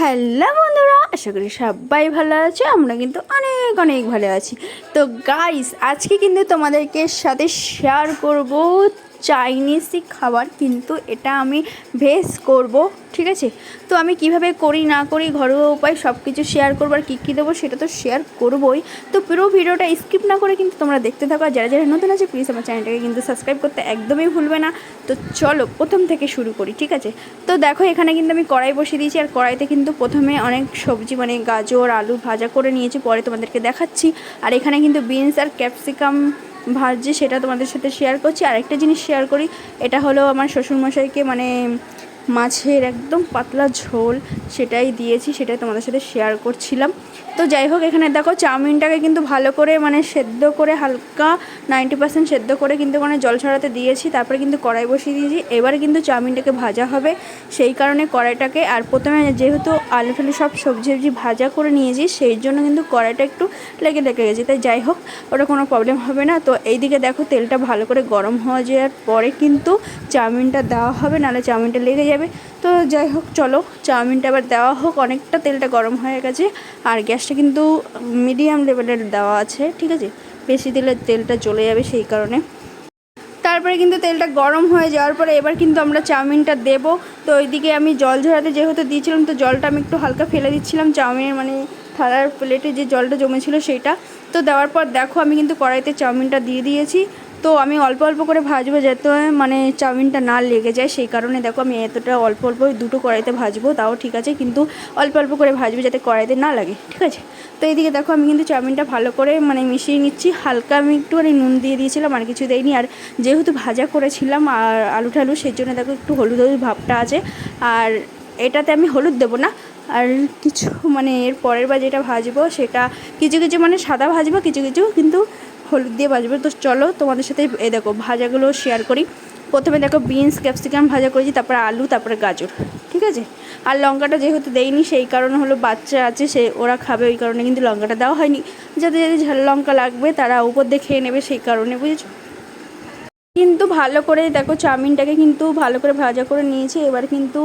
Hello বন্ধুরা, আশা করি সবাই ভালো আছে, আমরা কিন্তু অনেক অনেক ভালো আছি। তো গাইস আজকে কিন্তু তোমাদেরকে সাথে শেয়ার করব চাইনিজই খাবার, কিন্তু এটা আমি ভেজ করব, ঠিক আছে? তো আমি কীভাবে করি, না করি, ঘরোয়া উপায় সব কিছু শেয়ার করব আর কী কী দেবো সেটা তো শেয়ার করবোই। তো পুরো ভিডিওটা স্কিপ না করে কিন্তু তোমরা দেখতে থাকো। আর যারা যারা নতুন আছে প্লিজ আমার চ্যানেলটাকে কিন্তু সাবস্ক্রাইব করতে একদমই ভুলবে না। তো চলো প্রথম থেকে শুরু করি, ঠিক আছে? তো দেখো, এখানে কিন্তু আমি কড়াই বসিয়ে দিয়েছি। আর কড়াইতে কিন্তু প্রথমে অনেক সবজি মানে গাজর, আলু ভাজা করে নিয়েছি। পরে তোমাদেরকে দেখাচ্ছি। আর এখানে কিন্তু বিনস আর ক্যাপসিকাম ভাজছি সেটা তোমাদের সাথে শেয়ার করছি। আরেকটা জিনিস শেয়ার করি, এটা হলো আমার শ্বশুরমশাইকে মানে মাছের একদম পাতলা ঝোল সেটাই দিয়েছি, সেটাই তোমাদের সাথে শেয়ার করছিলাম। তো যাই হোক, এখানে দেখো চাউমিনটাকে কিন্তু ভালো করে মানে সেদ্ধ করে হালকা নাইনটি পার্সেন্ট সেদ্ধ করে কিন্তু মানে জল ছড়াতে দিয়েছি, তারপরে কিন্তু কড়াই বসিয়ে দিয়েছি। এবার কিন্তু চাউমিনটাকে ভাজা হবে, সেই কারণে কড়াইটাকে আর প্রথমে যেহেতু আলু টালু সব সবজি সবজি ভাজা করে নিয়েছি, সেই জন্য কিন্তু কড়াইটা একটু লেগে লেগে গেছে। তাই যাই হোক, ওটা কোনো প্রবলেম হবে না। তো এইদিকে দেখো তেলটা ভালো করে গরম হয়ে যাওয়ার পরে কিন্তু চাউমিনটা দেওয়া হবে, নাহলে চাউমিনটা লেগে যাবে। তো যাই হোক, চলো, চাউমিনটা আবার দেওয়া হোক। অনেকটা তেলটা গরম হয়ে গেছে। আর গ্যাসটা কিন্তু মিডিয়াম লেভেলের দেওয়া আছে, ঠিক আছে? বেশি দিলে তেলটা চলে যাবে সেই কারণে। তারপরে কিন্তু তেলটা গরম হয়ে যাওয়ার পরে এবার কিন্তু আমরা চাউমিনটা দেব। তো ওইদিকে আমি জল ঝরাতে যেহেতু দিয়েছিলাম, তো জলটা আমি একটু হালকা ফেলে দিচ্ছিলাম। চাউমিনের মানে থালার প্লেটে যে জলটা জমেছিল সেটা। তো দেওয়ার পর দেখো, আমি কিন্তু কড়াইতে চাউমিনটা দিয়ে দিয়েছি। তো আমি অল্প অল্প করে ভাজবো যাতে মানে চাউমিনটা না লেগে যায়, সেই কারণে দেখো আমি এতটা অল্প অল্প দুটো কড়াইতে ভাজবো, তাও ঠিক আছে, কিন্তু অল্প অল্প করে ভাজবো যাতে কড়াইতে না লাগে, ঠিক আছে? তো এইদিকে দেখো আমি কিন্তু চাউমিনটা ভালো করে মানে মিশিয়ে নিচ্ছি, হালকা আমি একটু মানে নুন দিয়ে দিয়েছিলাম, আর কিছু দেয়নি আর যেহেতু ভাজা করেছিলাম, আর আলু ঠালু সেই জন্য দেখো একটু হলুদ হলুদ ভাবটা আছে, আর এটাতে আমি হলুদ দেবো না, আর কিছু মানে এর পরের বার যেটা ভাজবো সেটা কিছু কিছু মানে সাদা ভাজবো, কিছু কিছু কিন্তু হলুদ দিয়ে ভাজবে। তো চলো তোমাদের সাথে এ দেখো ভাজাগুলো শেয়ার করি। প্রথমে দেখো বিনস ক্যাপসিকাম ভাজা করেছি, তারপরে আলু, তারপরে গাজর, ঠিক আছে? আর লঙ্কাটা যেহেতু দেয়নি সেই কারণে হলো বাচ্চা আছে, সে ওরা খাবে, ওই কারণে কিন্তু লঙ্কাটা দেওয়া হয়নি। যাদের যাদের ঝাল লঙ্কা লাগবে, তারা উপর দিয়ে খেয়ে নেবে, সেই কারণে, বুঝেছ? কিন্তু ভালো করে দেখো চাউমিনটাকে কিন্তু ভালো করে ভাজা করে নিয়েছি, এবার কিন্তু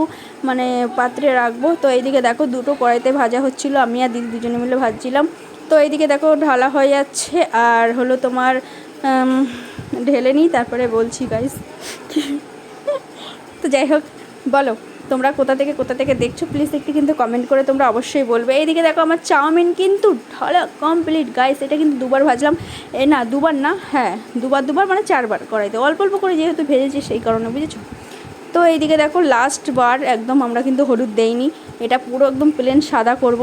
মানে পাত্রে রাখব। তো এইদিকে দেখো দুটো কড়াইতে ভাজা হচ্ছিল, আমি আর দিদি দুজনে মিলে ভাজছিলাম। তো এইদিকে দেখো ঢালা হয়ে যাচ্ছে আর হলো তোমার ঢেলে নিই, তারপরে বলছি গাইস তো যাই হোক, বলো, তোমরা কোথা থেকে কোথা থেকে দেখছ? প্লিজ একটু কিন্তু কমেন্ট করে তোমরা অবশ্যই বলবে। এইদিকে দেখো আমার চাউমিন কিন্তু ঢলা কমপ্লিট গাইস এটা কিন্তু দুবার ভাজলাম। এ না, দুবার না হ্যাঁ দুবার দুবার মানে চারবার করাইতে অল্প অল্প করে যেহেতু ভেজেছি সেই কারণে, বুঝেছ? তো এইদিকে দেখো লাস্ট বার একদম আমরা কিন্তু হলুদ দেইনি। এটা পুরো একদম প্লেন সাদা করব।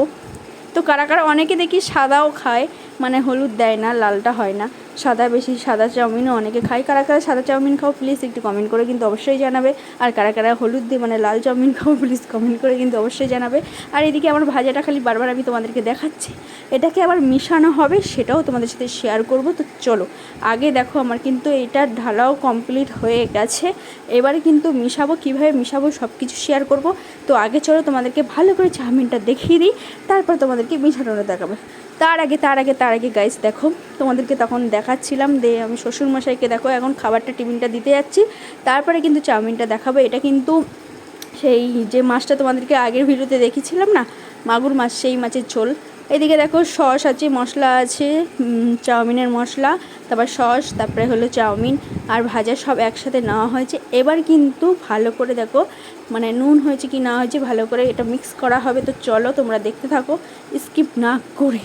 তো কারা কারা অনেকে দেখি সাদাও খায়। মানে হলুদ দেয় না, লালটা হয় না। সাদা বেশি, সাদা চাউমিনও অনেকে খায়। কারা কারা সাদা চাউমিন খাও প্লিজ একটু কমেন্ট করে কিন্তু অবশ্যই জানাবে। আর কারা কারা হলুদ দিয়ে মানে লাল চাউমিন খাও প্লিজ কমেন্ট করে কিন্তু অবশ্যই জানাবে। আর এদিকে আমার ভাজাটা খালি বারবার আমি তোমাদেরকে দেখাচ্ছি। এটাকে আবার মিশানো হবে, সেটাও তোমাদের সাথে শেয়ার করব। তো চলো, আগে দেখো আমার কিন্তু এটা ঢালাও কমপ্লিট হয়ে গেছে। এবারে কিন্তু মিশাবো, কীভাবে মিশাবো সব কিছু শেয়ার করব। তো আগে চলো তোমাদেরকে ভালো করে চাউমিনটা দেখিয়ে দিই, তারপর তোমাদেরকে মিশানোটা দেখাবে। তার আগে তার আগে তার আগে গাইস দেখো, তোমাদেরকে তখন দেখাচ্ছিলাম, দে, আমি শ্বশুরমশাইকে দেখো, এখন খাবারটা টিফিনটা দিতে যাচ্ছি। তারপরে কিন্তু চাউমিনটা দেখাবো। এটা কিন্তু সেই যে মাছটা তোমাদেরকে আগের ভিডিওতে দেখেছিলাম না, মাগুর মাছ, সেই মাছের ঝোল। এদিকে দেখো, সস আছে, মশলা আছে চাউমিনের মশলা, তারপর সস, তারপরে হলো চাউমিন, আর ভাজা সব একসাথে নেওয়া হয়েছে। এবার কিন্তু ভালো করে দেখো মানে নুন হয়েছে কি না হয়েছে, ভালো করে এটা মিক্স করা হবে। তো চলো তোমরা দেখতে থাকো স্কিপ না করে।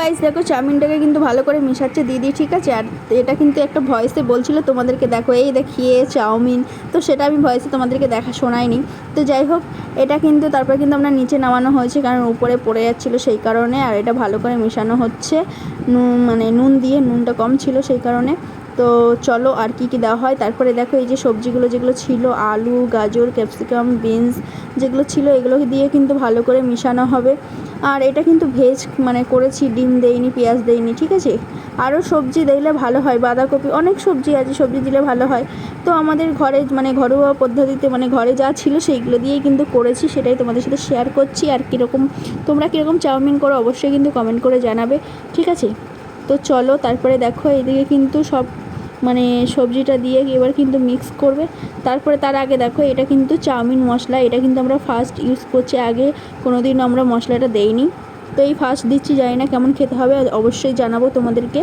গাইস দেখো, চাউমিনটাকে কিন্তু ভালো করে মিশাচ্ছে দিদি ঠিক আছে? আর এটা কিন্তু একটা ভয়েসে বলছিল তোমাদেরকে, দেখো, এই দেখিয়ে চাউমিন। তো সেটা আমি ভয়েসে তোমাদেরকে দেখা শোনাইনি। তো যাই হোক, এটা কিন্তু তারপর কিন্তু আমরা নিচে নামানো হয়েছে, কারণ উপরে পড়ে যাচ্ছিল সেই কারণে, আর এটা ভালো করে মেশানো হচ্ছে। নুন মানে নুন দিয়ে, নুনটা কম ছিল সেই কারণে। তো চলো আর কি কি দেওয়া হয়। তারপরে দেখো এই যে সবজিগুলো যেগুলো ছিল, আলু, গাজর, ক্যাপসিকাম, বিনস যেগুলো ছিল এগুলো দিয়ে কিন্তু ভালো করে মিশানো হবে। আর এটা কিন্তু ভেজ মানে করেছি, ডিম দেইনি, পেঁয়াজ দেইনি, ঠিক আছে? আরও সবজি দিলে ভালো হয়, বাঁধাকপি, অনেক সবজি আছে, সবজি দিলে ভালো হয়। তো আমাদের ঘরে মানে ঘরোয়া পদ্ধতিতে মানে ঘরে যা ছিল সেইগুলো দিয়েই কিন্তু করেছি, সেটাই তোমাদের সাথে শেয়ার করছি। আর কীরকম, তোমরা কীরকম চাউমিন করো অবশ্যই কিন্তু কমেন্ট করে জানাবে, ঠিক আছে? তো চলো, তারপরে দেখো, এইদিকে কিন্তু সব মানে সবজিটা দিয়ে এবার কিন্তু মিক্স করবে। তারপরে তার আগে দেখো, এটা কিন্তু চাউমিন মশলা, এটা কিন্তু আমরা ফার্স্ট ইউজ করছি। আগে কোনো দিন আমরা মশলাটা দেইনি। তো এই ফার্স্ট দিচ্ছি, জানি না কেমন খেতে হবে অবশ্যই জানাব তোমাদেরকে।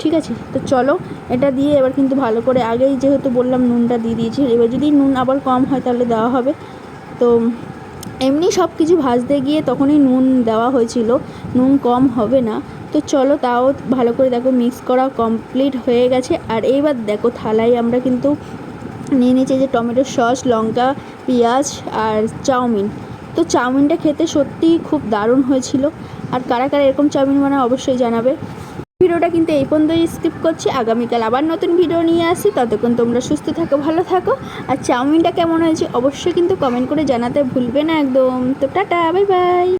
ঠিক আছে? তো চলো, এটা দিয়ে এবার কিন্তু ভালো করে আগেই যেহেতু বললাম নুনটা দিয়ে দিয়েছি, এবার যদি নুন আবার কম হয় তাহলে দেওয়া হবে। তো এমনি সব কিছু ভাজতে গিয়ে তখনই নুন দেওয়া হয়েছিল। নুন কম হবে না। তো চলো তাও ভালো করে দেখো মিক্স করা কমপ্লিট হয়ে গেছে। আর এইবার দেখো থালায় আমরা কিন্তু নিয়ে নিয়েছি যে টমেটো সস, লঙ্কা, পেঁয়াজ আর চাউমিন। তো চাউমিনটা খেতে সত্যিই খুব দারুণ হয়েছিল। আর কারা কারা এরকম চাউমিন বানায় অবশ্যই জানাবে। ভিডিওটা কিন্তু এই পর্যন্তই স্কিপ করছি। আগামীকাল আবার নতুন ভিডিও নিয়ে আসি। ততক্ষণ তোমরা সুস্থ থাকো, ভালো থাকো। আর চাউমিনটা কেমন হয়েছে অবশ্যই কিন্তু কমেন্ট করে জানাতে ভুলবে না একদম। তো টাটা বাই বাই